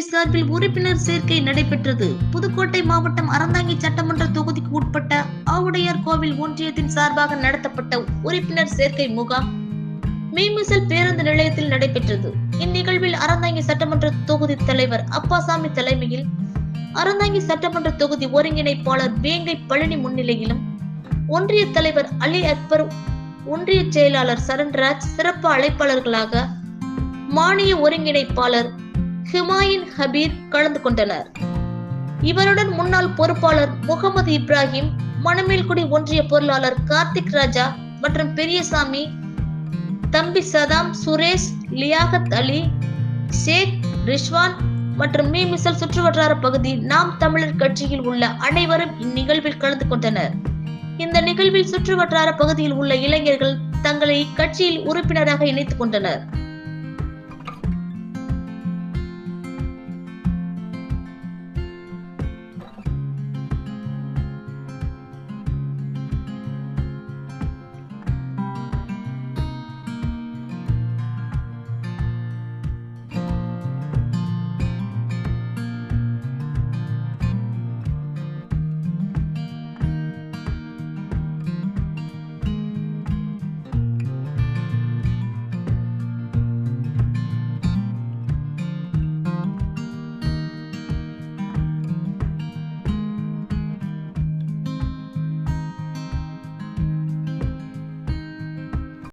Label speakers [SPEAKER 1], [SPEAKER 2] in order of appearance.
[SPEAKER 1] சார்பில் உறுப்பினர் சேர்க்கை நடைபெற்றது. புதுக்கோட்டை மாவட்டம் அறந்தாங்கி சட்டமன்ற தொகுதிக்கு உட்பட்ட ஆவுடையார் கோவில் ஒன்றியத்தின் சார்பாக நடத்தப்பட்ட உறுப்பினர் சேர்க்கை முகாம் மீமிசல் பேருந்து நிலையத்தில் நடைபெற்றது. இந்நிகழ்வில் அறந்தாங்கி சட்டமன்ற தொகுதி தலைவர் அப்பாசாமி தலைமையில் அறந்தாங்கி சட்டமன்ற தொகுதி ஒருங்கிணைப்பாளர் வேங்கை பழனி முன்னிலையிலும் ஒன்றிய தலைவர் அலி அக்பர் ஒன்றிய செயலாளர் சரண்ராஜ் சிறப்பு அழைப்பாளர்களாக மானிய ஒருங்கிணைப்பாளர் ஹுமாயின் ஹபீர் கலந்து கொண்டனர். இவருடன் முன்னாள் பொறுப்பாளர் முகமது இப்ராஹிம் மணமேல்குடி ஒன்றிய பொருளாளர் கார்த்திக் ராஜா மற்றும் பெரியசாமி தம்பி சதாம் சுரேஷ் லியாகத் அலி ஷேக் ரிஷ்வான் மற்றும் மீமிசல் சுற்றுவட்டார பகுதி நாம் தமிழர் கட்சியில் உள்ள அனைவரும் இந்நிகழ்வில் கலந்து கொண்டனர். இந்த நிகழ்வில் சுற்றுவட்டார பகுதியில் உள்ள இளைஞர்கள் தங்களை இக்கட்சியில் உறுப்பினராக இணைத்துக் கொண்டனர்.